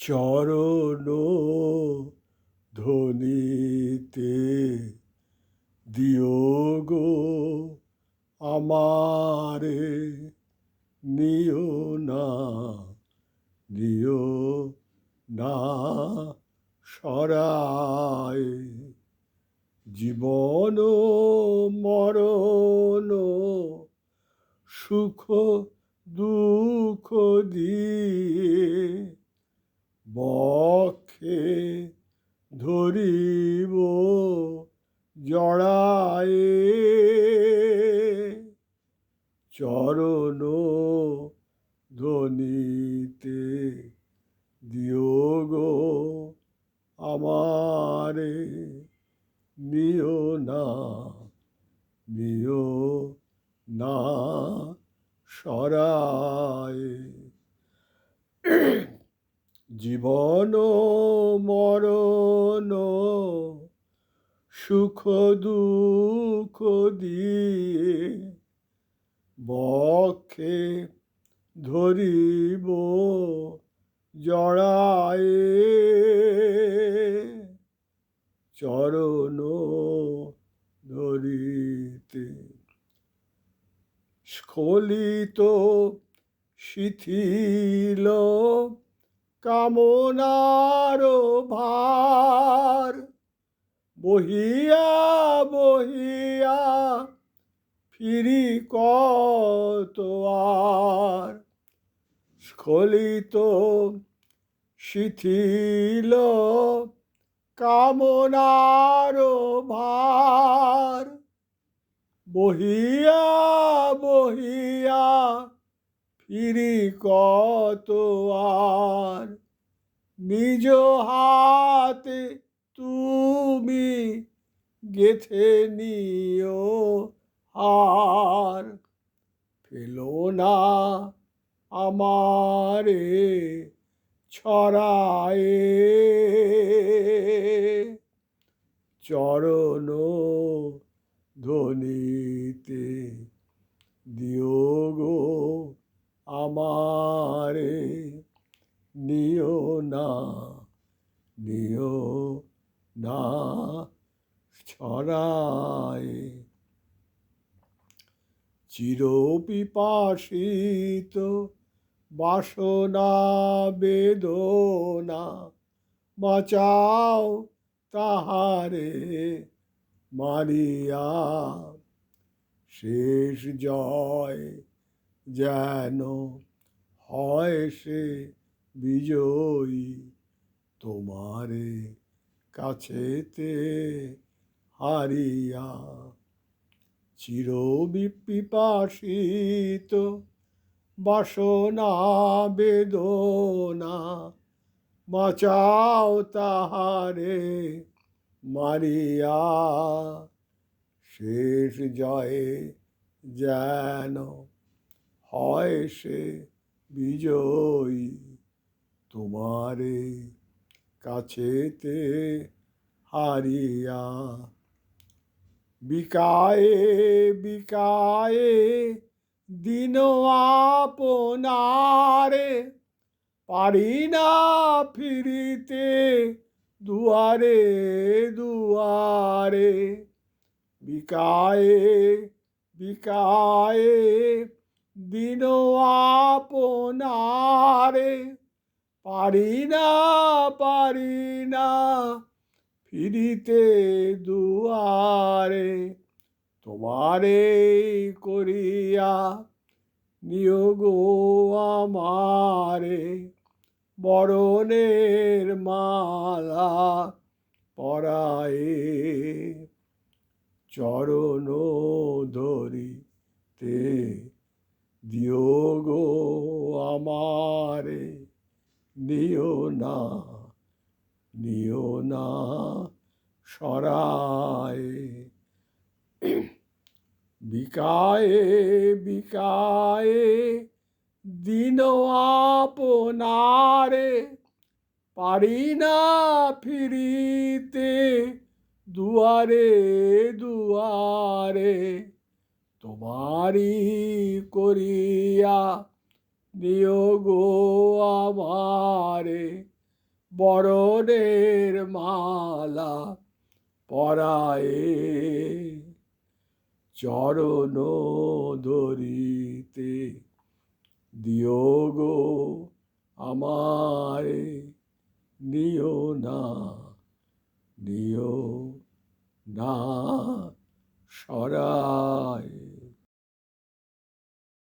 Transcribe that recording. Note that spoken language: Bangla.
চরণ ধ্বনিতে দিও গো আমারে, নিও না দিও না সরায়। জীবন মরণ সুখ দুঃখ দিয়ে বক্ষে ধরিব জড়ায়ে। চরণ ধ্বনিতে দিও গো আমারে নিও না নিও না সরায়। জীবন মরণ সুখ দুঃখ দিয়ে বক্ষে ধরিব জড়ায়ে চরণ ধরিতে। স্খলিত শিথিল কামনার ভার। বহিয়া বহিয়া ফিরি কত আর? স্খলিত শিথিল কামনার ভার। বহিয়া বহিয়া ফিরি কত আর? নিজ হাতে তুমি গেথে নিও হার। ফেলো না আমারে ছড়ায়ে। চরণ ধ্বনিতে দিও গো আমারে নিও না নিও না ছড়ায়। চিরপিপাসিত বাসনা বেদনা বাঁচাও তাহারে মারিয়া। শেষ জয় যেন হয় সে বিজয়ী তোমারে কাছেতে হারিয়া। চিরবিপিপাসিত বাসনা, বেদনা বাঁচাও তাহারে মারিয়া। শেষ জয়ে যেন হয় সে বিজয়ী তোমারে কাছেতে হারিয়া। বিকায়ে বিকায়ে দিন আপনারে পারি না ফিরিতে দুয়ারে দুয়ারে। বিকায়ে বিকায়ে দিন আপনারে পারি না পারি না ফিরিতে দুয়ারে। তোমারে করিয়া নিয়োগ আমারে, বরণের মালা পরায়ে। চরণ ধরিতে দিও গো আমারে নিও না নিও না সরায় বিকায়ে বিকায়ে দিন আপনারে পারি না ফিরিতে দুয়ারে দুয়ারে তোমারি করিয়া নিয়োগ আমারে। বরণের মালা পরায়ে চরণ ধরিতে দিও গো আমারে। নিও না নিও না, সরায়